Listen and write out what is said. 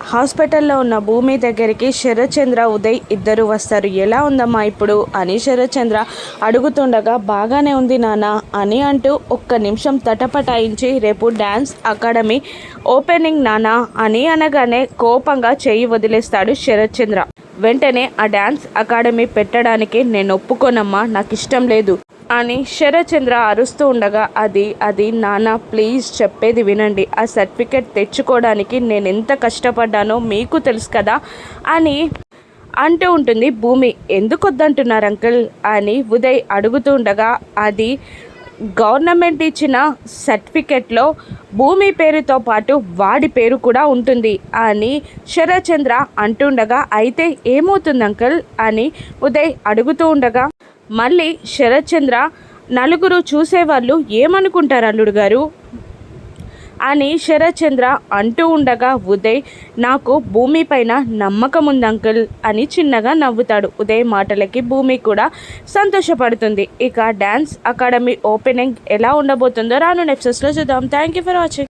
హాస్పిటల్లో ఉన్న భూమి దగ్గరికి శరత్చంద్ర ఉదయ్ ఇద్దరు వస్తారు. ఎలా ఉందమ్మా ఇప్పుడు? అని శరత్చంద్ర అడుగుతుండగా బాగానే ఉంది నాన్న అని అంటూ ఒక్క నిమిషం తటపటాయించి రేపు డ్యాన్స్ అకాడమీ ఓపెనింగ్ నాన్న అని అనగానే కోపంగా చేయి వదిలేస్తాడు శరత్చంద్ర వెంటనే ఆ డ్యాన్స్ అకాడమీ పెట్టడానికి నేను ఒప్పుకోనమ్మా నాకు ఇష్టం లేదు. అని శరచంద్ర అరుస్తూ ఉండగా అది అది నాన్న ప్లీజ్ చెప్పేది వినండి. ఆ సర్టిఫికెట్ తెచ్చుకోవడానికి నేను ఎంత కష్టపడ్డానో మీకు తెలుసు కదా అని అంటూ ఉంటుంది భూమి. ఎందుకు వద్దంటున్నారు అంకుల్? అని ఉదయ్ అడుగుతూ ఉండగా అది గవర్నమెంట్ ఇచ్చిన సర్టిఫికెట్లో భూమి పేరుతో పాటు వాడి పేరు కూడా ఉంటుంది అని శరచంద్ర అంటుండగా అయితే ఏమవుతుంది అంకుల్? అని ఉదయ్ అడుగుతూ ఉండగా మళ్ళీ శరత్చంద్ర నలుగురు చూసేవాళ్ళు ఏమనుకుంటారు అల్లుడు గారు? అని శరత్చంద్ర అంటూ ఉండగా ఉదయ్ నాకు భూమి పైన నమ్మకం ఉంది అంకుల్ అని చిన్నగా నవ్వుతాడు. ఉదయ్ మాటలకి భూమి కూడా సంతోషపడుతుంది. ఇక డ్యాన్స్ అకాడమీ ఓపెనింగ్ ఎలా ఉండబోతుందో రాను నెప్సెస్లో చూద్దాం. Thank you for watching